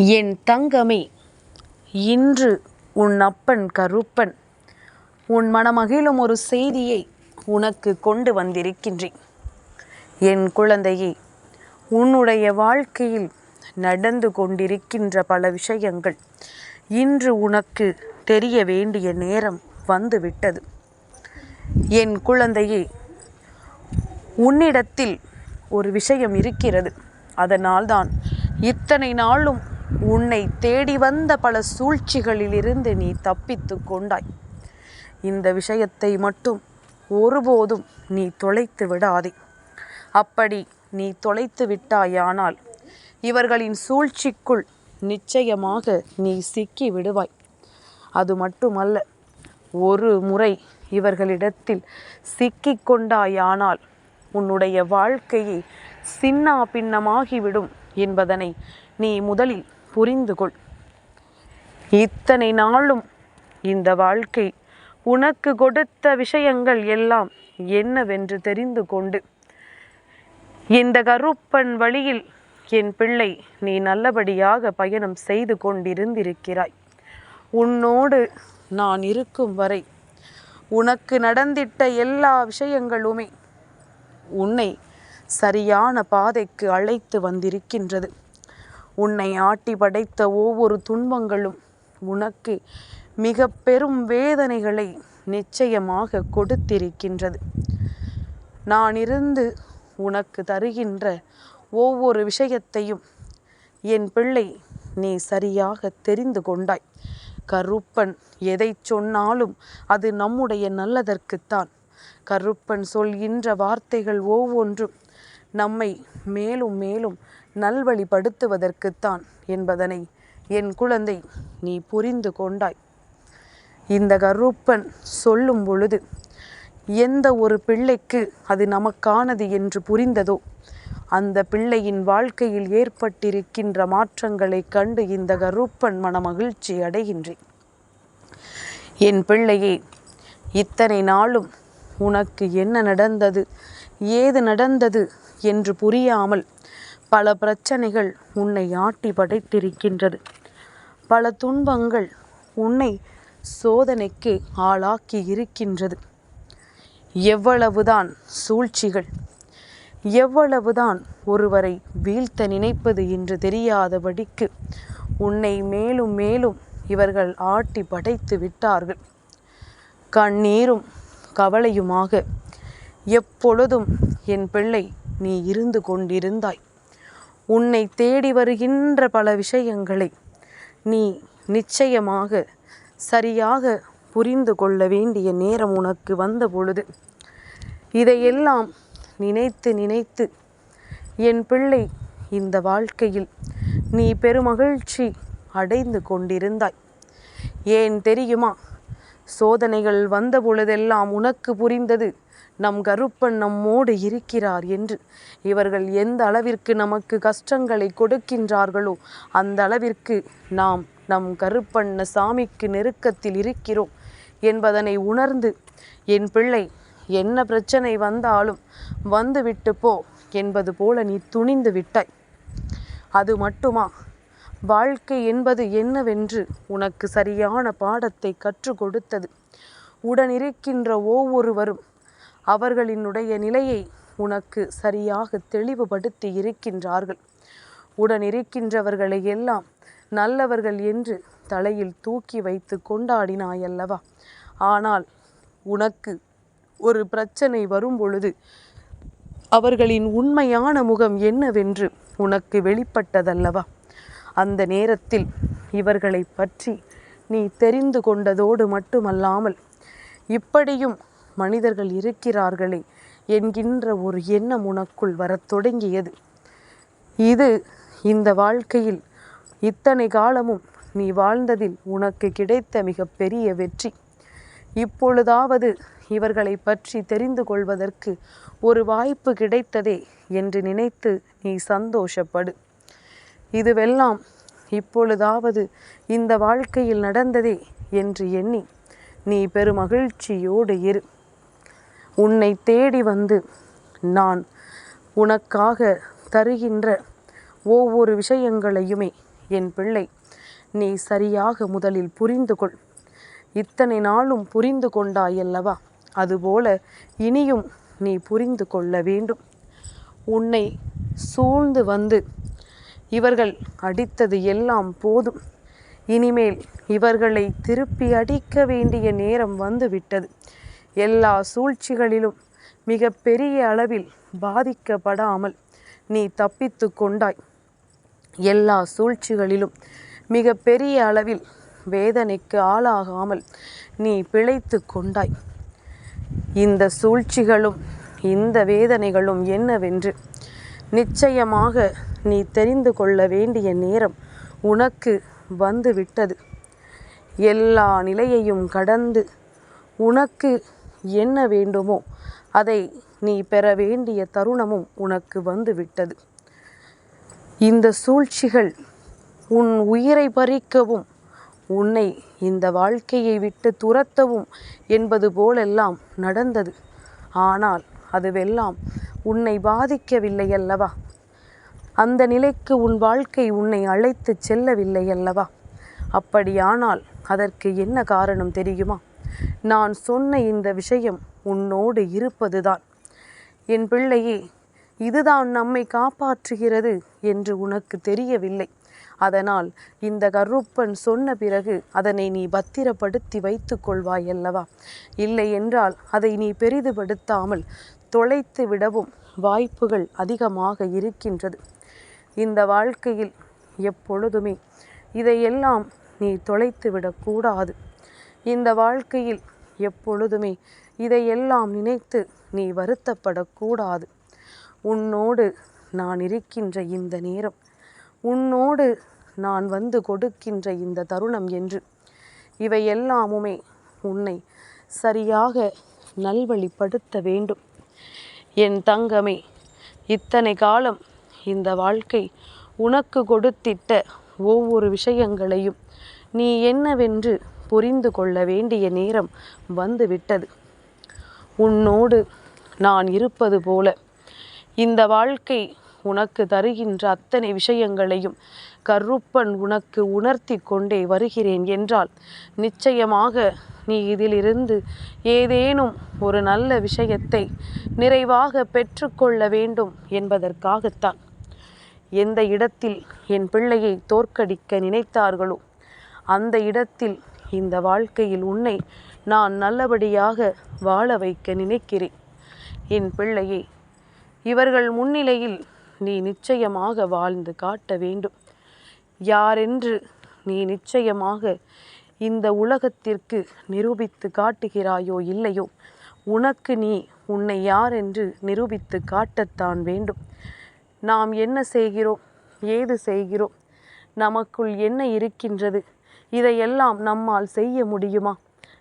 என் தங்கமே இன்று உன் அப்பன் கருப்பன் உன் மனமகிழும் ஒரு செய்தியை உனக்கு கொண்டு வந்திருக்கின்றேன். என் குழந்தையே உன்னுடைய வாழ்க்கையில் நடந்து கொண்டிருக்கின்ற பல விஷயங்கள் இன்று உனக்கு தெரிய வேண்டிய நேரம் வந்துவிட்டது. என் குழந்தையே உன்னிடத்தில் ஒரு விஷயம் இருக்கிறது. அதனால்தான் இத்தனை நாளும் உன்னை தேடி வந்த பல சூழ்ச்சிகளிலிருந்து நீ தப்பித்து கொண்டாய். இந்த விஷயத்தை மட்டும் ஒருபோதும் நீ தொலைத்து விடாதே. அப்படி நீ தொலைத்து விட்டாயானால் இவர்களின் சூழ்ச்சிக்குள் நிச்சயமாக நீ சிக்கி விடுவாய். அது மட்டுமல்ல ஒரு முறை இவர்களிடத்தில் சிக்கிக் கொண்டாயானால் உன்னுடைய வாழ்க்கையை சின்னா பின்னமாகிவிடும் என்பதனை நீ முதலில் புரிந்து கொள் இத்தனை நாளும் இந்த வாழ்க்கை உனக்கு கொடுத்த விஷயங்கள் எல்லாம் என்னவென்று தெரிந்து கொண்டு இந்த கருப்பன் வழியில் என் பிள்ளை நீ நல்லபடியாக பயணம் செய்து கொண்டிருந்திருக்கிறாய். உன்னோடு நான் இருக்கும் வரை உனக்கு நடந்திட்ட எல்லா விஷயங்களுமே உன்னை சரியான பாதைக்கு அழைத்து வந்திருக்கின்றது. உன்னை ஆட்டி படைத்த ஒவ்வொரு துன்பங்களும் உனக்கு மிக பெரும் வேதனைகளை நிச்சயமாக கொடுத்திருக்கின்றது. நான் இருந்து உனக்கு தருகின்ற ஒவ்வொரு விஷயத்தையும் என் பிள்ளை நீ சரியாக தெரிந்து கொண்டாய். கருப்பன் எதை சொன்னாலும் அது நம்முடைய நல்லதற்குத்தான். கருப்பன் சொல்கின்ற வார்த்தைகள் ஒவ்வொன்றும் நம்மை மேலும் மேலும் நல்வழிப்படுத்துவதற்குத்தான் என்பதனை என் குழந்தை நீ புரிந்து கொண்டாய். இந்த கருப்பன் சொல்லும் பொழுது எந்த ஒரு பிள்ளைக்கு அது நமக்கானது என்று புரிந்ததோ அந்த பிள்ளையின் வாழ்க்கையில் ஏற்பட்டிருக்கின்ற மாற்றங்களை கண்டு இந்த கருப்பன் மனமகிழ்ச்சி அடைகின்றேன். என் பிள்ளையே இத்தனை நாளும் உனக்கு என்ன நடந்தது? ஏது நடந்தது என்று புரியாமல் பல பிரச்சனைகள் உன்னை ஆட்டி படைத்திருக்கின்றது. பல துன்பங்கள் உன்னை சோதனைக்கு ஆளாக்கி இருக்கின்றது. எவ்வளவுதான் சூழ்ச்சிகள் எவ்வளவுதான் ஒருவரை வீழ்த்த நினைப்பது என்று தெரியாதபடிக்கு உன்னை மேலும் மேலும் இவர்கள் ஆட்டி படைத்து விட்டார்கள். கண்ணீரும் கவலையுமாக எப்பொழுதும் என் பிள்ளை நீ இருந்து கொண்டிருந்தாய். உன்னை தேடி வருகின்ற பல விஷயங்களை நீ நிச்சயமாக சரியாக புரிந்து கொள்ள வேண்டிய நேரம் உனக்கு வந்த பொழுது இதையெல்லாம் நினைத்து நினைத்து என் பிள்ளை இந்த வாழ்க்கையில் நீ பெருமகிழ்ச்சி அடைந்து கொண்டிருந்தாய். ஏன் தெரியுமா? சோதனைகள் வந்த பொழுதெல்லாம் உனக்கு புரிந்தது நம் கருப்பன் நம்மோடு இருக்கிறார் என்று. இவர்கள் எந்த அளவிற்கு நமக்கு கஷ்டங்களை கொடுக்கின்றார்களோ அந்த அளவிற்கு நாம் நம் கருப்பண்ண சாமிக்கு நெருக்கத்தில் இருக்கிறோம் என்பதனை உணர்ந்து என் பிள்ளை என்ன பிரச்சனை வந்தாலும் வந்து விட்டு போ என்பது போல நீ துணிந்து விட்டாய். அது மட்டுமா? வாழ்க்கை என்பது என்னவென்று உனக்கு சரியான பாடத்தை கற்றுக் கொடுத்தது. உடனிருக்கின்ற ஒவ்வொருவரும் அவர்களினுடைய நிலையை உனக்கு சரியாக தெளிவுபடுத்தி இருக்கின்றார்கள். உடன் இருக்கின்றவர்களை எல்லாம் நல்லவர்கள் என்று தலையில் தூக்கி வைத்து கொண்டாடினாயல்லவா? ஆனால் உனக்கு ஒரு பிரச்சனை வரும் பொழுது அவர்களின் உண்மையான முகம் என்னவென்று உனக்கு வெளிப்பட்டதல்லவா? அந்த நேரத்தில் இவர்களை பற்றி நீ தெரிந்து கொண்டதோடு மட்டுமல்லாமல் இப்படியும் மனிதர்கள் இருக்கிறார்களே என்கின்ற ஒரு எண்ணம் உனக்குள் வரத் தொடங்கியது. இது இந்த வாழ்க்கையில் இத்தனை காலமும் நீ வாழ்ந்ததில் உனக்கு கிடைத்த மிகப்பெரிய வெற்றி. இப்பொழுதாவது இவர்களை பற்றி தெரிந்து கொள்வதற்கு ஒரு வாய்ப்பு கிடைத்ததே என்று நினைத்து நீ சந்தோஷப்படு. இதுவெல்லாம் இப்பொழுதாவது இந்த வாழ்க்கையில் நடந்ததே என்று எண்ணி நீ பெருமகிழ்ச்சியோடு இரு. உன்னை தேடி வந்து நான் உனக்காக தருகின்ற ஒவ்வொரு விஷயங்களையுமே என் பிள்ளை நீ சரியாக முதலில் புரிந்து கொள். இத்தனை நாளும் புரிந்து கொண்டாயல்லவா அதுபோல இனியும் நீ புரிந்து கொள்ள வேண்டும். உன்னை சூழ்ந்து வந்து இவர்கள் அடித்தது எல்லாம் போதும். இனிமேல் இவர்களை திருப்பி அடிக்க வேண்டிய நேரம் வந்துவிட்டது எல்லா சூழ்ச்சிகளிலும் மிக பெரிய அளவில் பாதிக்கப்படாமல் நீ தப்பித்து கொண்டாய். எல்லா சூழ்ச்சிகளிலும் மிக பெரிய அளவில் வேதனைக்கு ஆளாகாமல் நீ பிழைத்து கொண்டாய். இந்த சூழ்ச்சிகளும் இந்த வேதனைகளும் என்னவென்று நிச்சயமாக நீ தெரிந்து கொள்ள வேண்டிய நேரம் உனக்கு வந்துவிட்டது. எல்லா நிலையையும் கடந்து உனக்கு என்ன வேண்டுமோ அதை நீ பெற வேண்டிய தருணமும் உனக்கு வந்து விட்டது இந்த சூழ்ச்சிகள் உன் உயிரை பறிக்கவும் உன்னை இந்த வாழ்க்கையை விட்டு துரத்தவும் என்பது போலெல்லாம் நடந்தது. ஆனால் அதுவெல்லாம் உன்னை பாதிக்கவில்லை அல்லவா? அந்த நிலைக்கு உன் வாழ்க்கை உன்னை அழைத்து செல்லவில்லை அல்லவா? அப்படியானால் அதற்கு என்ன காரணம் தெரியுமா? நான் சொன்ன இந்த விஷயம் உன்னோடு இருப்பதுதான். என் பிள்ளையே இதுதான் நம்மை காப்பாற்றுகிறது என்று உனக்கு தெரியவில்லை. அதனால் இந்த கருப்பன் சொன்ன பிறகு அதனை நீ பத்திரப்படுத்தி வைத்து கொள்வாய் அல்லவா? இல்லை என்றால் அதை நீ பெரிதுபடுத்தாமல் தொலைத்து விடவும் வாய்ப்புகள் அதிகமாக இருக்கின்றது. இந்த வாழ்க்கையில் எப்பொழுதுமே இதையெல்லாம் நீ தொலைத்து விடக்கூடாது. இந்த வாழ்க்கையில் எப்பொழுதுமே இதையெல்லாம் நினைத்து நீ வருத்தப்படக்கூடாது. உன்னோடு நான் இருக்கின்ற இந்த நேரம் உன்னோடு நான் வந்து கொடுக்கின்ற இந்த தருணம் என்று இவை எல்லாமுமே உன்னை சரியாக நல்வழிப்படுத்த வேண்டும். என் தங்கமே இத்தனை காலம் இந்த வாழ்க்கை உனக்கு கொடுத்திட்ட ஒவ்வொரு விஷயங்களையும் நீ என்னவென்று புரிந்து கொள்ள வேண்டிய நேரம் வந்துவிட்டது. உன்னோடு நான் இருப்பது போல. இந்த வாழ்க்கை உனக்கு தருகின்ற அத்தனை விஷயங்களையும் கருப்பன் உனக்கு உணர்த்தி கொண்டே வருகிறேன் என்றால் நிச்சயமாக நீ இதிலிருந்து ஏதேனும் ஒரு நல்ல விஷயத்தை நிறைவாக பெற்றுக்கொள்ள வேண்டும் என்பதற்காகத்தான். எந்த இடத்தில் என் பிள்ளையை தோற்கடிக்க நினைத்தார்களோ அந்த இடத்தில் இந்த வாழ்க்கையில் உன்னை நான் நல்லபடியாக வாழ வைக்க நினைக்கிறேன். என் பிள்ளையே இவர்கள் முன்னிலையில் நீ நிச்சயமாக வாழ்ந்து காட்ட வேண்டும். யாரென்று நீ நிச்சயமாக இந்த உலகத்திற்கு நிரூபித்து காட்டுகிறாயோ இல்லையோ உனக்கு நீ உன்னை யார் என்று நிரூபித்து காட்டத்தான் வேண்டும். நாம் என்ன செய்கிறோம்? ஏது செய்கிறோம்? நமக்குள் என்ன இருக்கின்றது? இதையெல்லாம் நம்மால் செய்ய முடியுமா?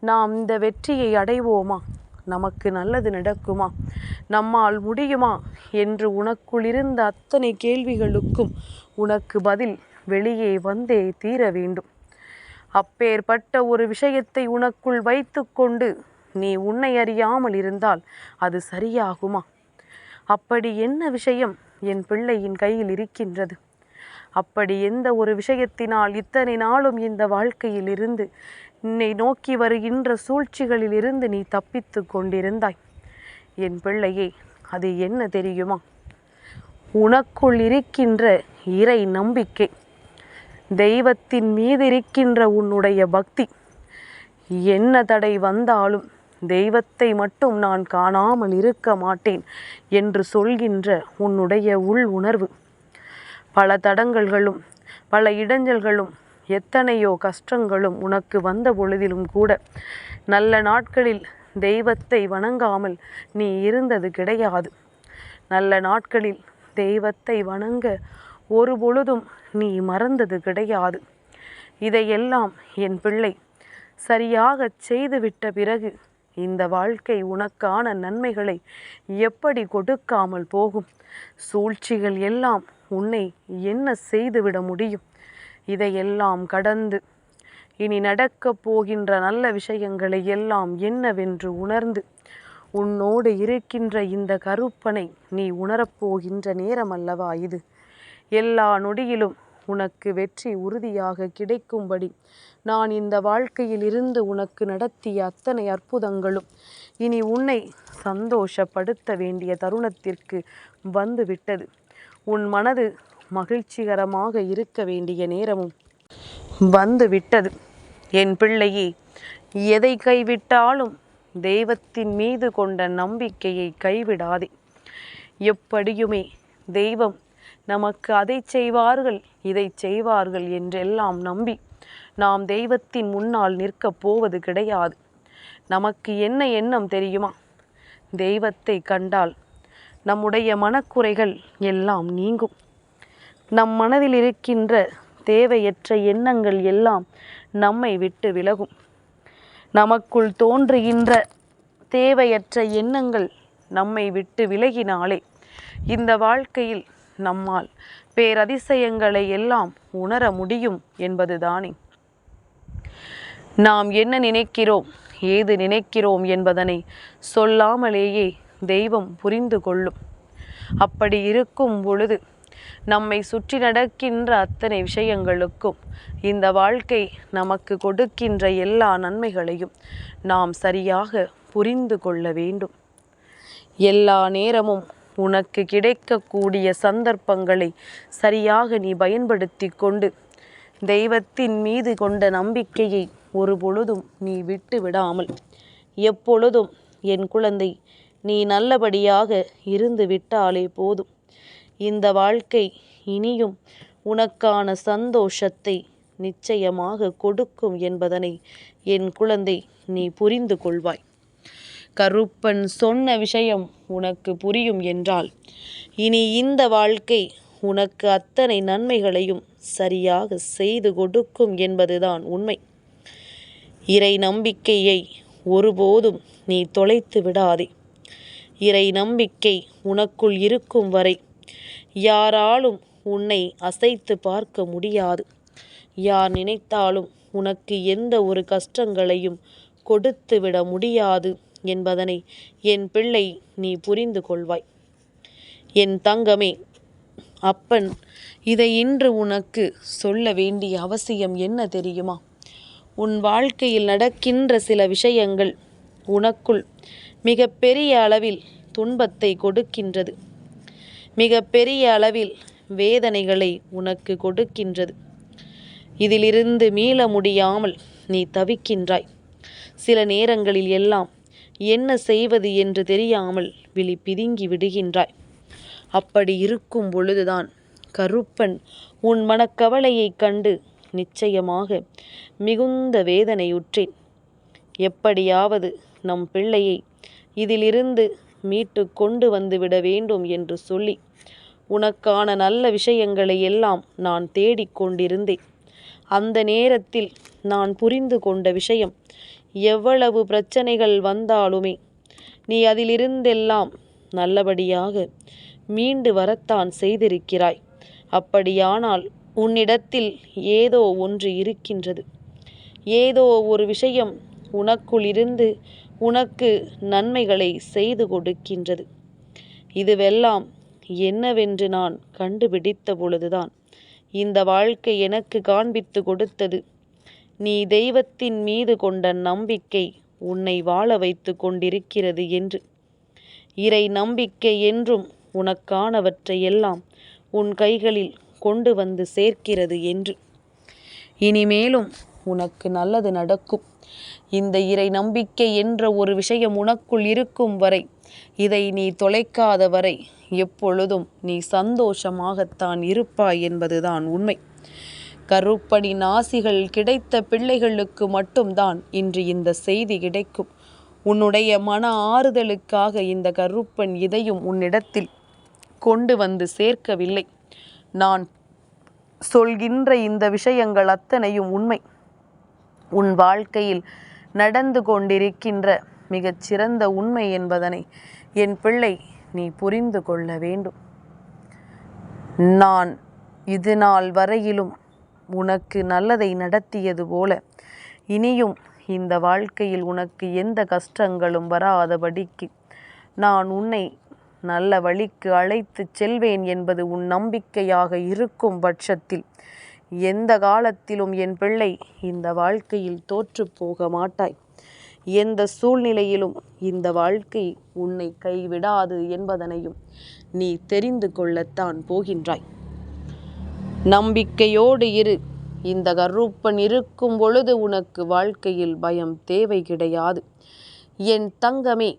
நாம் இந்த வெற்றியை அடைவோமா? நமக்கு நல்லது நடக்குமா? நம்மால் முடியுமா? என்று உனக்குள் இருந்த அத்தனை கேள்விகளுக்கும் உனக்கு பதில் வெளியே வந்தே தீர வேண்டும். அப்பேற்பட்ட ஒரு விஷயத்தை உனக்குள் வைத்துக்கொண்டு நீ உன்னை அறியாமல் இருந்தால் அது சரியாகுமா? அப்படி என்ன விஷயம் என் பிள்ளையின் கையில் இருக்கின்றது? அப்படி எந்த ஒரு விஷயத்தினால் இத்தனை நாளும் இந்த வாழ்க்கையில் இருந்து என்னை நோக்கி வருகின்ற சூழ்ச்சிகளில் இருந்து நீ தப்பித்து கொண்டிருந்தாய். என் பிள்ளையே அது என்ன தெரியுமா? உனக்குள் இருக்கின்ற இறை நம்பிக்கை தெய்வத்தின் மீது இருக்கின்ற உன்னுடைய பக்தி. என்ன தடை வந்தாலும் தெய்வத்தை மட்டும் நான் காணாமல் இருக்க மாட்டேன் என்று சொல்கின்ற உன்னுடைய உள் உணர்வு. பல தடங்கல்களும் பல இடைஞ்சல்களும் எத்தனையோ கஷ்டங்களும் உனக்கு வந்த பொழுதிலும் கூட நல்ல நாட்களில் தெய்வத்தை வணங்காமல் நீ இருந்தது கிடையாது. நல்ல நாட்களில் தெய்வத்தை வணங்க ஒரு பொழுதும் நீ மறந்தது கிடையாது. இதையெல்லாம் என் பிள்ளை சரியாக செய்துவிட்ட பிறகு இந்த வாழ்க்கை உனக்கான நன்மைகளை எப்படி கொடுக்காமல் போகும்? சூழ்ச்சிகள் எல்லாம் உன்னை என்ன செய்துவிட முடியும்? இதையெல்லாம் கடந்து இனி நடக்கப் போகின்ற நல்ல விஷயங்களை எல்லாம் என்னவென்று உணர்ந்து உன்னோடு இருக்கின்ற இந்த கருப்பனை நீ உணரப்போகின்ற நேரம் அல்லவா இது? எல்லா நொடியிலும் உனக்கு வெற்றி உறுதியாக கிடைக்கும்படி நான் இந்த வாழ்க்கையில் இருந்து உனக்கு நடத்திய அத்தனை அற்புதங்களும் இனி உன்னை சந்தோஷப்படுத்த வேண்டிய தருணத்திற்கு வந்துவிட்டது. உன் மனது மகிழ்ச்சிகரமாக இருக்க வேண்டிய நேரமும் வந்து விட்டது என் பிள்ளையே எதை கைவிட்டாலும் தெய்வத்தின் மீது கொண்ட நம்பிக்கையை கைவிடாதே. எப்படியுமே தெய்வம் நமக்கு அதை செய்வார்கள் இதை செய்வார்கள் என்றெல்லாம் நம்பி நாம் தெய்வத்தின் முன்னால் நிற்கப் போவது கிடையாது. நமக்கு என்ன எண்ணம் தெரியுமா? தெய்வத்தை கண்டால் நம்முடைய மனக்குறைகள் எல்லாம் நீங்கும். நம் மனதில் இருக்கின்ற தேவையற்ற எண்ணங்கள் எல்லாம் நம்மை விட்டு விலகும். நமக்குள் தோன்றுகின்ற தேவையற்ற எண்ணங்கள் நம்மை விட்டு விலகினாலே இந்த வாழ்க்கையில் நம்மால் பேரதிசயங்களை எல்லாம் உணர முடியும் என்பதுதானே. நாம் என்ன நினைக்கிறோம் ஏது நினைக்கிறோம் என்பதனை சொல்லாமலேயே தெய்வம் புரிந்து கொள்ளும். அப்படி இருக்கும் பொழுது நம்மை சுற்றி நடக்கின்ற அத்தனை விஷயங்களுக்கும் இந்த வாழ்க்கை நமக்கு கொடுக்கின்ற எல்லா நன்மைகளையும் நாம் சரியாக புரிந்து கொள்ள வேண்டும். எல்லா நேரமும் உனக்கு கிடைக்கக்கூடிய சந்தர்ப்பங்களை சரியாக நீ பயன்படுத்தி கொண்டு தெய்வத்தின் மீது கொண்ட நம்பிக்கையை ஒரு பொழுதும் நீ விட்டு விடாமல் எப்பொழுதும் என் குழந்தை நீ நல்லபடியாக இருந்து விட்டாலே போதும். இந்த வாழ்க்கை இனியும் உனக்கான சந்தோஷத்தை நிச்சயமாக கொடுக்கும் என்பதனை என் குழந்தை நீ புரிந்து கொள்வாய். கருப்பன் சொன்ன விஷயம் உனக்கு புரியும் என்றால் இனி இந்த வாழ்க்கை உனக்கு அத்தனை நன்மைகளையும் சரியாக செய்து கொடுக்கும் என்பதுதான் உண்மை. இறை நம்பிக்கையை ஒருபோதும் நீ தொலைத்து விடாதே. இறை நம்பிக்கை உனக்குள் இருக்கும் வரை யாராலும் உன்னை அசைத்து பார்க்க முடியாது. யார் நினைத்தாலும் உனக்கு எந்த ஒரு கஷ்டங்களையும் கொடுத்து விட முடியாது என்பதனை என் பிள்ளை நீ புரிந்து கொள்வாய். என் தங்கமே அப்பன் இதை இன்று உனக்கு சொல்ல வேண்டிய அவசியம் என்ன தெரியுமா? உன் வாழ்க்கையில் நடக்கின்ற சில விஷயங்கள் உனக்குள் மிக பெரிய அளவில் துன்பத்தை கொடுக்கின்றது. மிக பெரிய அளவில் வேதனைகளை உனக்கு கொடுக்கின்றது. இதிலிருந்து மீள முடியாமல் நீ தவிக்கின்றாய். சில நேரங்களில் எல்லாம் என்ன செய்வது என்று தெரியாமல் விழி பிதுங்கி விடுகின்றாய். அப்படி இருக்கும் பொழுதுதான் கருப்பன் உன் மனக்கவலையைக் கண்டு நிச்சயமாக மிகுந்த வேதனையுற்றேன். எப்படியாவது நம் பிள்ளையை இதிலிருந்து மீட்டு கொண்டு வந்துவிட வேண்டும் என்று சொல்லி உனக்கான நல்ல விஷயங்களை எல்லாம் நான் தேடிக்கொண்டிருந்தேன் அந்த நேரத்தில் நான் புரிந்து கொண்ட விஷயம் எவ்வளவு பிரச்சனைகள் வந்தாலுமே நீ அதிலிருந்தெல்லாம் நல்லபடியாக மீண்டு வரத்தான் செய்திருக்கிறாய். அப்படியானால் உன்னிடத்தில் ஏதோ ஒன்று இருக்கின்றது. ஏதோ ஒரு விஷயம் உனக்குள் இருந்து உனக்கு நன்மைகளை செய்து கொடுக்கின்றது. இதுவெல்லாம் என்னவென்று நான் கண்டுபிடித்த பொழுதுதான். இந்த வாழ்க்கை எனக்கு காண்பித்து கொடுத்தது. நீ தெய்வத்தின் மீது கொண்ட நம்பிக்கை உன்னை வாழ வைத்து கொண்டிருக்கிறது என்று. இறை நம்பிக்கை என்றும் உனக்கானவற்றையெல்லாம் உன் கைகளில் கொண்டு வந்து சேர்க்கிறது என்று. இனிமேலும் உனக்கு நல்லது நடக்கும். இந்த இறை நம்பிக்கை என்ற ஒரு விஷயம் உனக்குள் இருக்கும் வரை இதை நீ தொலைக்காத வரை எப்பொழுதும் நீ சந்தோஷமாகத்தான் இருப்பாய் என்பதுதான் உண்மை. கருப்பனின் ஆசிகள் கிடைத்த பிள்ளைகளுக்கு மட்டும்தான் இன்று இந்த செய்தி கிடைக்கும். உன்னுடைய மன ஆறுதலுக்காக இந்த கருப்பன் இதையும் உன்னிடத்தில் கொண்டு வந்து சேர்க்கவில்லை. நான் சொல்கின்ற இந்த விஷயங்கள் அத்தனையும் உண்மை. உன் வாழ்க்கையில் நடந்து கொண்டிருக்கின்ற மிகச்சிறந்த உண்மை என்பதனை என் பிள்ளை நீ புரிந்து கொள்ள வேண்டும். நான் இது நாள் வரையிலும் உனக்கு நல்லதை நடத்தியது போல இனியும் இந்த வாழ்க்கையில் உனக்கு எந்த கஷ்டங்களும் வராதபடிக்கு நான் உன்னை நல்ல வழிக்கு அழைத்துச் செல்வேன் என்பது உன் நம்பிக்கையாக இருக்கும் பட்சத்தில் எந்த காலத்திலும் என் பிள்ளை இந்த வாழ்க்கையில் தோற்றுப்போக மாட்டாய். எந்த சூழ்நிலையிலும் இந்த வாழ்க்கை உன்னை கைவிடாது என்பதனையும் நீ தெரிந்து கொள்ளத்தான் போகின்றாய். நம்பிக்கையோடு இரு. இந்த கருப்பன் இருக்கும் பொழுது உனக்கு வாழ்க்கையில் பயம் தேவை கிடையாது. என் தங்கமே